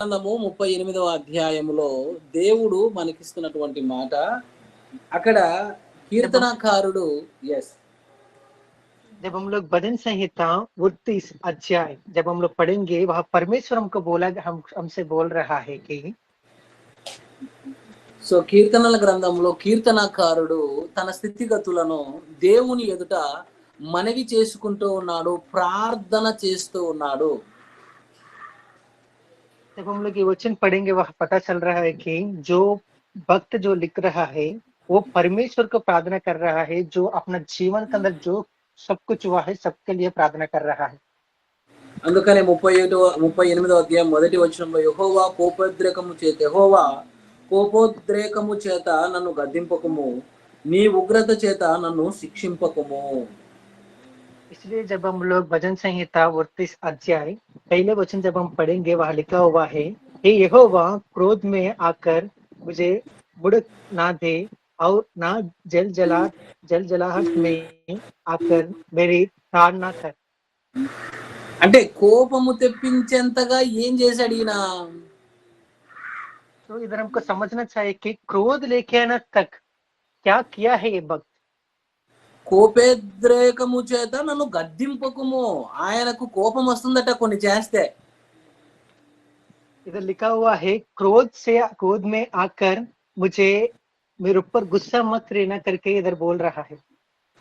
గ్రంథము ముప్పై ఎనిమిదవ అధ్యాయములో దేవుడు మనకిస్తున్నటువంటి మాట అక్కడ కీర్తనాకారుడు ఎస్ जब हम लोग भजन संहिता उनतीस अध्याय जब हम लोग पढ़ेंगे वह परमेश्वर हमको बोला हम हमसे बोल रहा है कि సో కీర్తనల గ్రంథంలో కీర్తనాకారుడు తన స్థితిగతులను దేవుని ఎదుట మనవి చేసుకుంటూ ఉన్నాడు ప్రార్థన చేస్తూ ఉన్నాడు जब हम लोग ये वचन पढ़ेंगे वह पता चल रहा है कि जो भक्त जो लिख रहा है वो परमेश्वर को प्रार्थना कर रहा है जो अपना जीवन के अंदर जो सब कुछ हुआ है सबके लिए प्रार्थना कर रहा है అందుకనే ముప్పై ఏటో ముప్పై ఎనిమిదవ అధ్యాయం మొదటి వచనంలో యహోవా కోపోద్రేకము చేత యహోవా కోపోద్రేకము చేత నన్ను గద్దింపకము నీ ఉగ్రత చేత నన్ను శిక్షింపకము इसलिए जब हम लोग भजन संहिता उनतीस अध्याय पहले वचन जब हम पढ़ेंगे वह लिखा हुआ है हे यहोवा क्रोध में आकर मुझे बुड़क ना दे और ना जल जला जल जलाहट में आकर मेरी ताड़ना कर అంటే కోపము తెప్పించేంతగా ఏం చేశాడు ఈయన तो इधर हमको समझना चाहिए कि क्रोध लेके आना तक क्या किया है ये भक्त కోపేద్రేకము చేత నన్ను గద్దింపకము ఆయనకు కోపం వస్తుందట కొన్ని చేస్తే इधर लिखा हुआ है क्रोध से क्रोध में आकर मुझे मेरे ऊपर गुस्सा मत रहना करके इधर बोल रहा है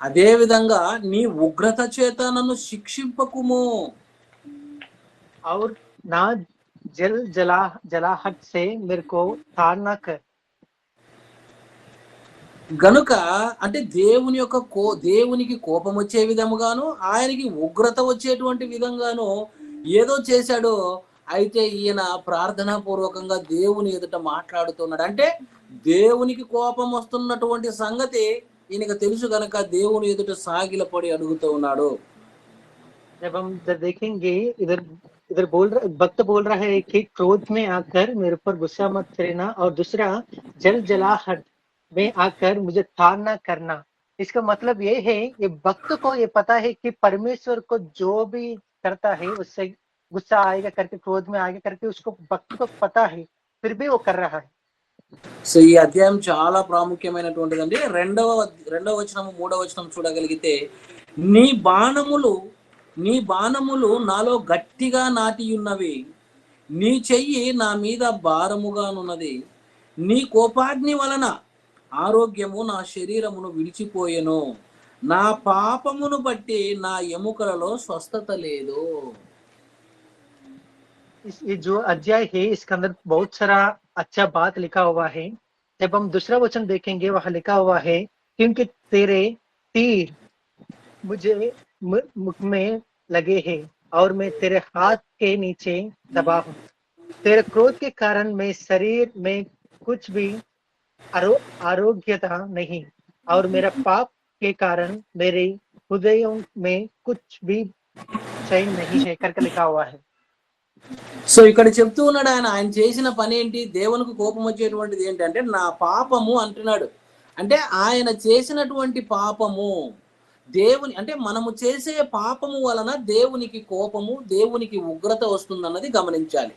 అదే విధంగా నీ ఉగ్రత చేత నన్ను శిక్షింపకుము और ना जल जला जलाहट से मेरे को ताड़ना कर గనుక అంటే దేవుని యొక్క కో దేవునికి కోపం వచ్చే విధముగాను ఆయనకి ఉగ్రత వచ్చేటువంటి విధంగాను ఏదో చేశాడో అయితే ఈయన ప్రార్థనా పూర్వకంగా దేవుని ఎదుట మాట్లాడుతున్నాడు అంటే దేవునికి కోపం వస్తున్నటువంటి సంగతి ఈయనకు తెలుసు గనక దేవుని ఎదుట సాగిలపడి అడుగుతూ ఉన్నాడు जब हम इधर देखेंगे इधर इधर बोल रहा भक्त बोल रहा है कि क्रोध में आकर मेरे ऊपर गुस्सा मत रहना और दूसरा जल जलाहट में आकर मुझे ताड़ना करना इसका मतलब ये है ये भक्त को ये पता है कि परमेश्वर को जो भी करता है उससे गुस्सा आएगा करके क्रोध में आएगा करके उसको भक्त को पता है फिर भी वो कर रहा है సో ఈ అధ్యాయం చాలా ప్రాముఖ్యమైనటువంటిదండి రెండవ రెండవ వచనము మూడవ వచనం చూడగలిగితే నీ బాణములు నీ బాణములు నాలో గట్టిగా నాటి ఉన్నవి నీ చెయ్యి నా మీద భారముగానున్నది నీ కోపాగ్ని వలన ఆరోగ్యము నా శరీరమును విడిచిపోయెను నా పాపమును బట్టి నా ఎముకలలో స్వస్థత లేదు इस ये जो अध्याय है इसके अंदर बहुत सारा अच्छा बात लिखा हुआ है जब हम दूसरा वचन देखेंगे वह लिखा हुआ है क्योंकि तेरे तीर मुझे मु- मुख में लगे हैं और मैं तेरे हाथ के नीचे दबा हूँ तेरे क्रोध के कारण मैं शरीर में कुछ भी आरो, आरोग्यता नहीं और मेरा पाप के कारण मेरे हृदयों में कुछ भी चैन नहीं है करके लिखा हुआ है సో ఇక్కడ చెప్తూ ఉన్నాడు ఆయన ఆయన చేసిన పని ఏంటి దేవునికి కోపం వచ్చేటువంటిది ఏంటంటే నా పాపము అంటున్నాడు అంటే ఆయన చేసినటువంటి పాపము దేవుని అంటే మనము చేసే పాపము వలన దేవునికి కోపము దేవునికి ఉగ్రత వస్తుందన్నది గమనించాలి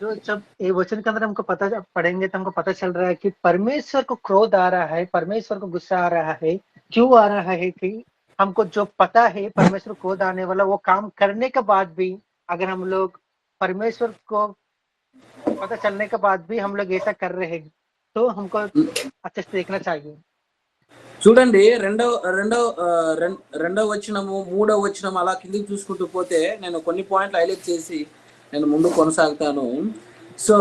जो जब ये वचन के अंदर हमको पता पढ़ेंगे तो हमको पता चल रहा है कि परमेश्वर को क्रोध आ रहा है परमेश्वर को गुस्सा आ रहा है क्यों आ रहा है कि हमको जो पता है परमेश्वर को क्रोध आने वाला वो काम करने के बाद भी अगर हम लोग परमेश्वर को पता चलने के बाद भी हम लोग ऐसा कर रहे हैं तो हमको अच्छे से देखना चाहिए చూడండి రెండవ రెండవ ఆ, రెం- రెండవ వచనము మూడవ వచనం అలా కిందికి చూసుకుంటూ పోతే నేను కొన్ని పాయింట్లు హైలైట్ చేసి నేను ముందు కొనసాగుతాను. సో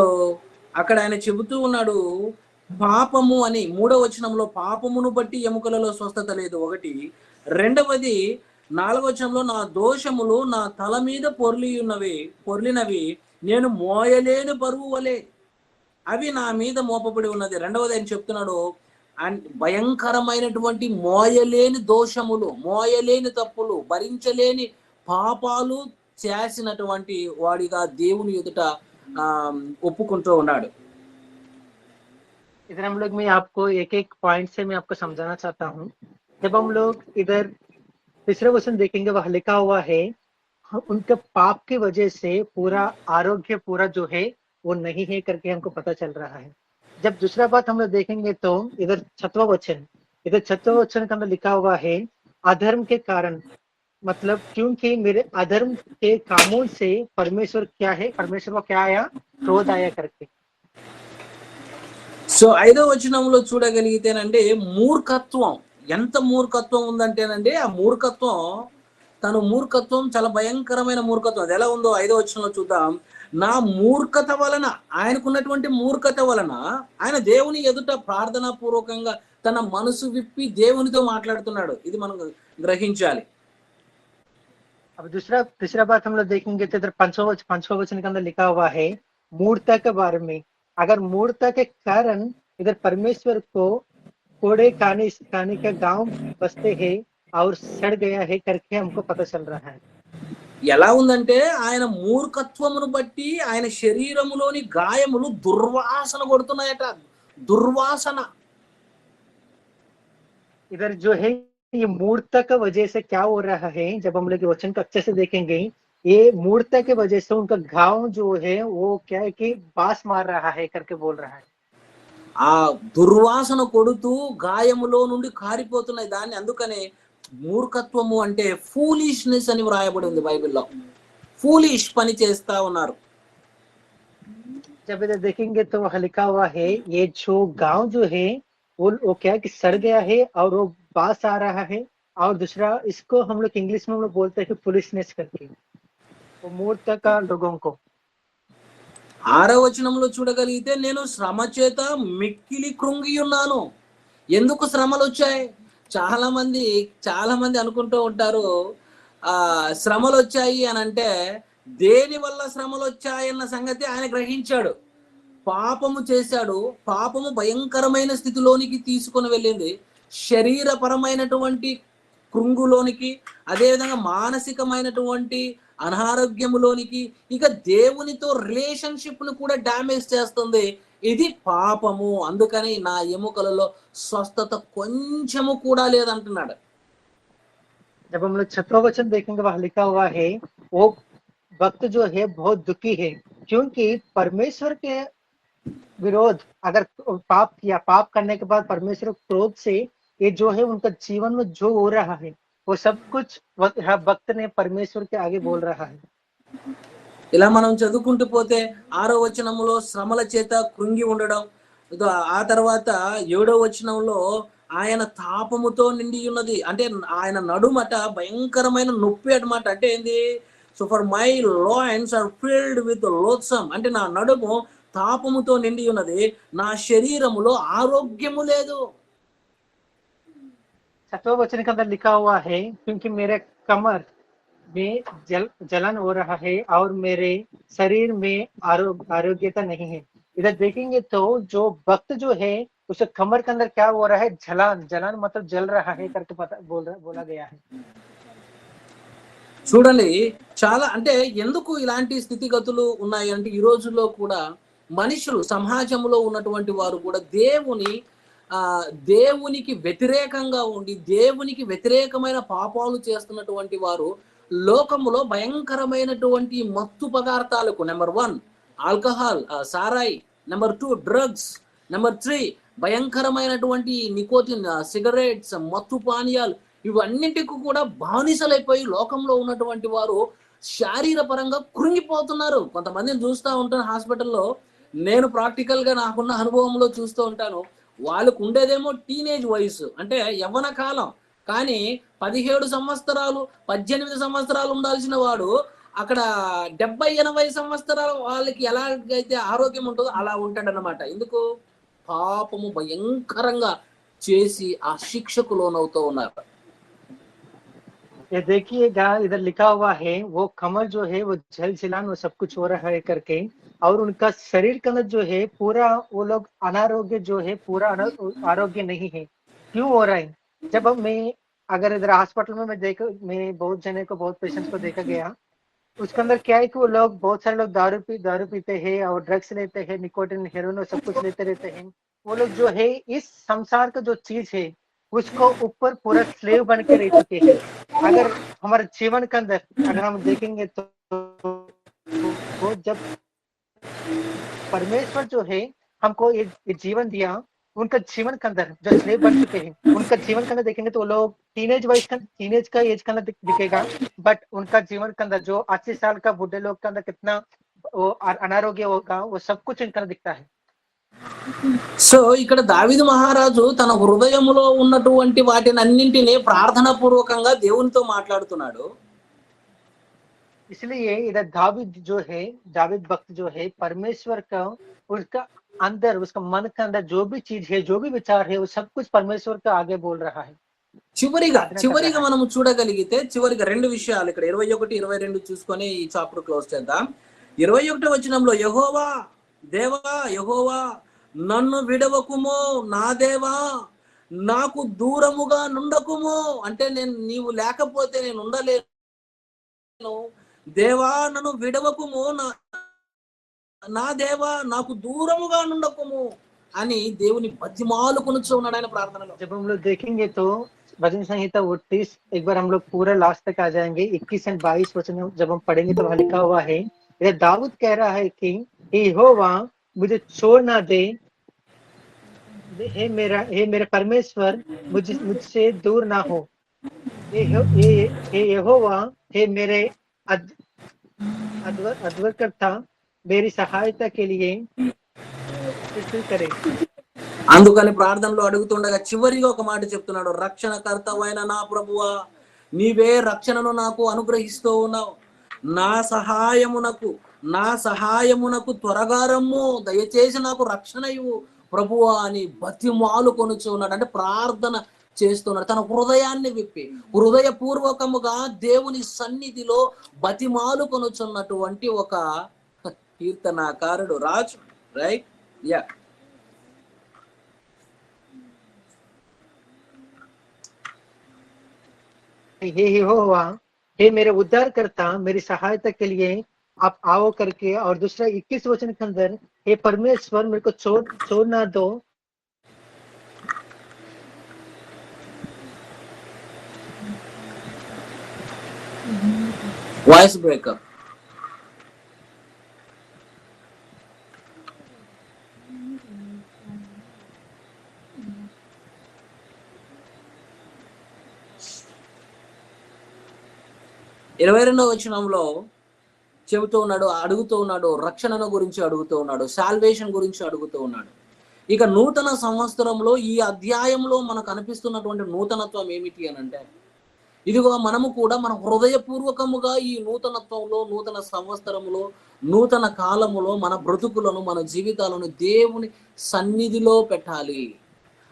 అక్కడ ఆయన చెబుతూ ఉన్నాడు పాపము అని. మూడవ వచనంలో పాపమును బట్టి ఎముకలలో స్వస్థత లేదు. ఒకటి. రెండవది నాలుగవ వచనంలో నా దోషములు నా తల మీద పొర్లి ఉన్నవి పొర్లినవి నేను మోయలేని బరువు వలే. అవి నా మీద మోపబడి ఉన్నది. రెండవది ఆయన చెప్తున్నాడు అండ్ భయంకరమైనటువంటి మోయలేని దోషములు మోయలేని తప్పులు భరించలేని పాపాలు చేసినటువంటి వాడిగా దేవుని ఎదుట ఆ, ఒప్పుకుంటూ ఉన్నాడు इधर हम लोग मैं आपको एक एक पॉइंट से मैं आपको समझाना चाहता हूँ जब हम लोग इधर तीसरे क्वेश्चन देखेंगे वह लिखा हुआ है उनके पाप की वजह से पूरा आरोग्य पूरा जो है वो नहीं है करके हमको पता चल रहा है जब दूसरा बात हम लोग देखेंगे तो इधर छठवा वचन इधर छठवा वचन के अंदर लिखा हुआ है अधर्म के कारण मतलब क्योंकि मेरे अधर्म के कामों से परमेश्वर क्या है परमेश्वर को क्या आया क्रोध आया करके సో ఐదో వచనంలో చూడగలిగితేనండి మూర్ఖత్వం ఎంత మూర్ఖత్వం ఉందంటేనండి ఆ మూర్ఖత్వం తను మూర్ఖత్వం చాలా భయంకరమైన మూర్ఖత్వం అది ఎలా ఉందో ఐదో వచనంలో చూద్దాం నా మూర్ఖత వలన ఆయనకున్నటువంటి మూర్ఖత వలన ఆయన దేవుని ఎదుట ప్రార్థనా పూర్వకంగా తన మనసు విప్పి దేవునితో మాట్లాడుతున్నాడు ఇది మనం గ్రహించాలి अब दूसरा तीसरा बात हम लोग देखेंगे तो इधर पंचवा वचन पंचवा वचन के अंदर लिखा हुआ है मूर्ता के बारे में अगर मूर्ता के कारण इधर परमेश्वर को कोड़े खाने खाने का गांव बसते हैं और सड़ गया है करके हमको पता चल रहा है ఎలా ఉందంటే ఆయన మూర్ఖత్వమును బట్టి ఆయన శరీరములోని గాయములు దుర్వాసన కొడుతున్నాయట దుర్వాసన इधर जो है ये मूर्ता का वजह से क्या हो रहा है जब हम लोग ये वचन को अच्छे से देखेंगे ये मूर्ता के वजह से उनका घाव जो है वो क्या है कि बास मार रहा है करके बोल रहा है ఆ దుర్వాసన కొడుతూ గాయములో నుండి కారిపోతున్నాయి దాన్ని అందుకనే మూర్ఖత్వము అంటే ఫూలిష్నెస్ అని వ్రాయబడి ఉంది బైబిల్లో ఫూలిష్ పని చేస్తా ఉన్నారు जब इधर देखेंगे तो वहाँ लिखा हुआ है ये जो गांव जो है वो वो क्या है कि सड़ गया है और वो बास आ रहा है और दूसरा इसको हम लोग इंग्लिश में हम लोग बोलते हैं कि पुलिसनेस करके वो मूर्त का लोगों को ఆరో వచనంలో చూడగలిగితే నేను శ్రమ చేత మిక్కిలి కృంగి ఉన్నాను ఎందుకు శ్రమలు వచ్చాయి చాలా మంది చాలా మంది అనుకుంటూ ఉంటారు ఆ శ్రమలు వచ్చాయి అని అంటే దేని వల్ల శ్రమలు వచ్చాయన్న సంగతి ఆయన గ్రహించాడు పాపము చేశాడు పాపము భయంకరమైన స్థితిలోనికి తీసుకొని వెళ్ళింది శరీరపరమైనటువంటి కృంగులోనికి అదేవిధంగా మానసికమైనటువంటి అనారోగ్యములోనికి ఇక దేవునితో రిలేషన్షిప్ ను కూడా డ్యామేజ్ చేస్తుంది ఇది పాపము అందుకని నా ఎముకలలో స్వస్థత కొంచెము కూడా లేదంటున్నాడు जब हम लोग छठवा वचन देखेंगे वहाँ लिखा हुआ है वो भक्त जो है बहुत दुखी है क्योंकि परमेश्वर के विरोध अगर पाप किया पाप करने के बाद परमेश्वर के क्रोध से ये जो है उनका जीवन में जो हो रहा है वो सब कुछ वक्त- यहाँ भक्त ने परमेश्वर के आगे बोल रहा है ఇలా మనం చదువుకుంటూ పోతే ఆరో వచనములో శ్రమల చేత కృంగి ఉండడం ఇదో ఆ తర్వాత ఏడో వచనంలో ఆయన తాపముతో నిండి ఉన్నది అంటే ఆయన నడుమట భయంకరమైన నొప్పి అన్నమాట అంటే ఏంది so for my loins are filled with loathsome అంటే నా నడుము తాపముతో నిండి ఉన్నది నా శరీరములో ఆరోగ్యము లేదు छठवा वचन के अंदर लिखा हुआ है क्योंकि मेरे कमर में जल जलन हो रहा है और मेरे शरीर में आरोग्य आरोग्यता नहीं है इधर देखेंगे तो जो भक्त जो है उसे कमर के अंदर क्या हो रहा है जलन जलन मतलब जल रहा है करके पता बोल रहा बोला गया है చూడండి చాలా అంటే ఎందుకు ఇలాంటి స్థితిగతులు ఉన్నాయి అంటే ఈ రోజుల్లో కూడా మనుషులు సమాజంలో ఉన్నటువంటి వారు కూడా దేవుని దేవునికి వ్యతిరేకంగా ఉండి దేవునికి వ్యతిరేకమైన పాపాలు చేస్తున్నటువంటి వారు లోకంలో భయంకరమైనటువంటి మత్తు పదార్థాలకు నెంబర్ వన్ ఆల్కహాల్ సారాయి number two drugs number three భయంకరమైనటువంటి నికోటిన్ సిగరెట్స్ మత్తు పానీయాలు ఇవన్నింటికి కూడా బానిసలైపోయి లోకంలో ఉన్నటువంటి వారు శారీరపరంగా కృంగిపోతున్నారు. కొంతమందిని చూస్తూ ఉంటాను హాస్పిటల్లో నేను ప్రాక్టికల్గా నాకున్న అనుభవంలో చూస్తూ ఉంటాను. వాళ్ళకు ఉండేదేమో టీనేజ్ వయసు అంటే యవ్వన కాలం. కానీ పదిహేడు సంవత్సరాలు పద్దెనిమిది సంవత్సరాలు ఉండాల్సిన వాడు అక్కడ డెబ్బై ఎనభై సంవత్సరాల వాళ్ళకి ఎలాగైతే ఆరోగ్యం ఉంటుందో అలా ఉంటాడనమాట ఎందుకు? పాపము భయంకరంగా చేసి ఆ శిక్షకు లోనవుతూ ఉన్నారు. ये देखिएगा इधर लिखा हुआ है, वो कमर जो है, वो झल झिलान वो सब कुछ हो रहा है करके, और उनका शरीर के अंदर जो है, पूरा वो लोग अनारोग्य जो है, पूरा आरोग्य नहीं है। क्यों हो रहा है? जब मैं, अगर इधर हॉस्पिटल में मैं देख, मैं बहुत जने को, बहुत पेशेंट्स को देखा गया, उसके अंदर क्या है कि वो लोग, बहुत सारे लोग दारू पी, दारू पीते हैं, और ड्रग्स लेते हैं निकोटिन हेरोइन और सब कुछ लेते रहते हैं। वो लोग जो है, इस संसार का जो चीज़ है, उसको ऊपर पूरा स्लेव बन के रह चुके हैं। अगर हमारे जीवन के अंदर अगर हम देखेंगे तो वो जब परमेश्वर जो है हमको ये, ये जीवन दिया उनका जीवन के अंदर जो स्लेव बन चुके हैं उनका जीवन के अंदर देखेंगे तो लोग टीनेज वाइज का टीनेज का एज के अंदर दिखेगा बट उनका जीवन के अंदर जो अस्सी साल का बुढ़े लोग के अंदर कितना वो अनारोग्य होगा वो सब कुछ इनका दिखता है। సో ఇక్కడ దావిదు మహారాజు తన హృదయములో ఉన్నటువంటి వాటిని అన్నింటినీ ప్రార్థన పూర్వకంగా దేవునితో మాట్లాడుతున్నాడు इसलिए इधर दाविद जो है दाविद भक्त जो है परमेश्वर का उसका अंदर उसका मन के अंदर जो भी चीज है जो भी विचार है वो सब कुछ परमेश्वर का आगे बोल रहा है చివరిగా ప్రార్థన చివరిగా కదా. మనం చూడగలిగితే చివరిగా రెండు విషయాలు ఇక్కడ ఇరవై ఒకటి ఇరవై రెండు చూసుకొని ఈ చాప్టర్ క్లోజ్ చేద్దాం ఇరవై ఒకటి వచనంలో యహోవా దేవా యహోవా నన్ను విడవకుము నా దేవా నాకు దూరముగా నుండకుము అంటే నేను నీవు లేకపోతే నేను ఉండలేను దేవా నన్ను విడవకుము నా నా దేవా నాకు దూరముగా నుండకుము అని దేవుని బతిమాలు కొనుచు ఉన్నాడు ఆయన ప్రార్థనలో जब हम लोग देखेंगे तो भजन संहिता उनतीस एक बार हम लोग पूरा लास्ट तक आ जाएंगे इक्कीस एंड बाईस वचन जब हम पढ़ेंगे तो वहाँ लिखा हुआ है इधर दाऊद कह रहा है कि हे यहोवा मुझे छोड़ ना दे हे मेरा हे मेरा परमेश्वर मुझ मुझसे दूर ना हो हे यहो- हे हे यहोवा हे मेरे अद, अद्वर अद्वरकर्ता मेरी सहायता के लिए कुछ करे అందుకని ప్రార్థనలో అడుగుతుండగా చివరిగా ఒక మాట చెప్తున్నాడు రక్షణ కర్తవైన నా ప్రభువా నీవే రక్షణను నాకు అనుగ్రహిస్తూ ఉన్నావు నా సహాయమునకు నా సహాయమునకు త్వరగా రమ్ము. దయచేసి నాకు రక్షణ ఇవ్వు. ప్రభువా అని బతిమాలు కొనుచున్నాడు. అంటే ప్రార్థన చేస్తున్నాడు. తన హృదయాన్ని విప్పి హృదయపూర్వకముగా దేవుని సన్నిధిలో బతిమాలు కొనుచున్నటువంటి ఒక కీర్తనాకారుడు. రాజు రైట్? యా. యహోవా हे मेरे उद्धार करता मेरी सहायता के लिए आप आओ करके और दूसरा इक्कीस वचन के अंदर, हे परमेश्वर, मेरे को छोड़ छोड़ ना दो। वॉइस ब्रेकअप ఇరవై రెండవ వచనంలో చెబుతూ ఉన్నాడు అడుగుతూ ఉన్నాడు రక్షణను గురించి అడుగుతూ ఉన్నాడు సాల్వేషన్ గురించి అడుగుతూ ఉన్నాడు. ఇక నూతన సంవత్సరంలో ఈ అధ్యాయంలో మనకు అనిపిస్తున్నటువంటి నూతనత్వం ఏమిటి అని అంటే ఇదిగో మనము కూడా మన హృదయపూర్వకముగా ఈ నూతనత్వంలో నూతన సంవత్సరములో నూతన కాలములో మన బ్రతుకులను మన జీవితాలను దేవుని సన్నిధిలో పెట్టాలి.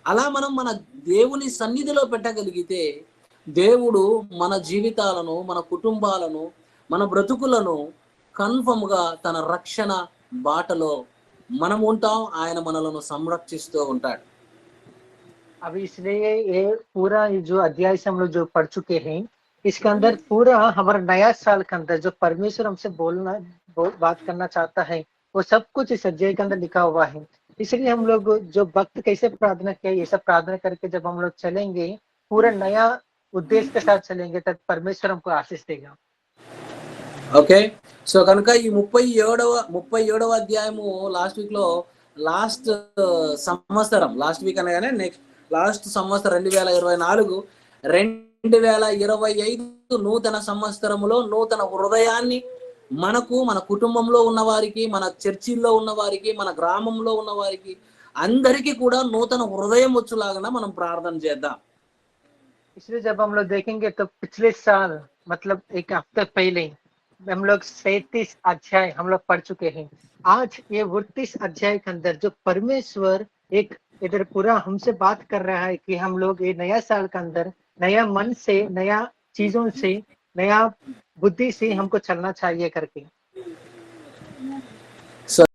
అలా మనం మన దేవుని సన్నిధిలో పెట్టగలిగితే దేవుడు మన జీవితాలను మన కుటుంబాలను మన బ్రతుకులను కన్ఫర్మ్ గా తన రక్షణ బాటలో మనం ఉంటాం ఆయన మనలను సంరక్షిస్తూ ఉంటాడు अभी इसलिए ये पूरा ये जो अध्याय से हम लोग जो पढ़ चुके हैं इसके अंदर पूरा हमारा नया साल के अंदर जो परमेश्वर हमसे बोलना बो, बात करना चाहता है वो सब कुछ इस अध्याय के अंदर लिखा हुआ है इसलिए हम लोग जो भक्त कैसे प्रार्थना किया ये सब प्रार्थना करके जब हम लोग चलेंगे पूरा नया उद्देश्य के साथ चलेंगे तब परमेश्वर हमको आशीष देगा ఓకే సో కనుక ఈ ముప్పై ఏడవ ముప్పై ఏడవ అధ్యాయము లాస్ట్ వీక్ లో లాస్ట్ సంవత్సరం లాస్ట్ వీక్ అనగానే నెక్స్ట్ లాస్ట్ సంవత్సరం రెండు వేల ఇరవై నాలుగు రెండు వేల ఇరవై ఐదు నూతన సంవత్సరములో నూతన హృదయాన్ని మనకు మన కుటుంబంలో ఉన్న వారికి మన చర్చిల్లో ఉన్న వారికి మన గ్రామంలో ఉన్న వారికి అందరికీ కూడా నూతన హృదయం వచ్చులాగా మనం ప్రార్థన చేద్దాం इसलिए जब हम लोग देखेंगे तो पिछले साल मतलब एक हफ़्ते पहले हम लोग सैतीस अध्याय हम लोग पढ़ चुके हैं। आज ये उनतीस अध्याय के अंदर जो परमेश्वर एक इधर पूरा हमसे बात कर रहा है कि हम लोग ये नया साल के अंदर नया मन से, नया चीज़ों से, नया बुद्धि से हमको चलना चाहिए करके।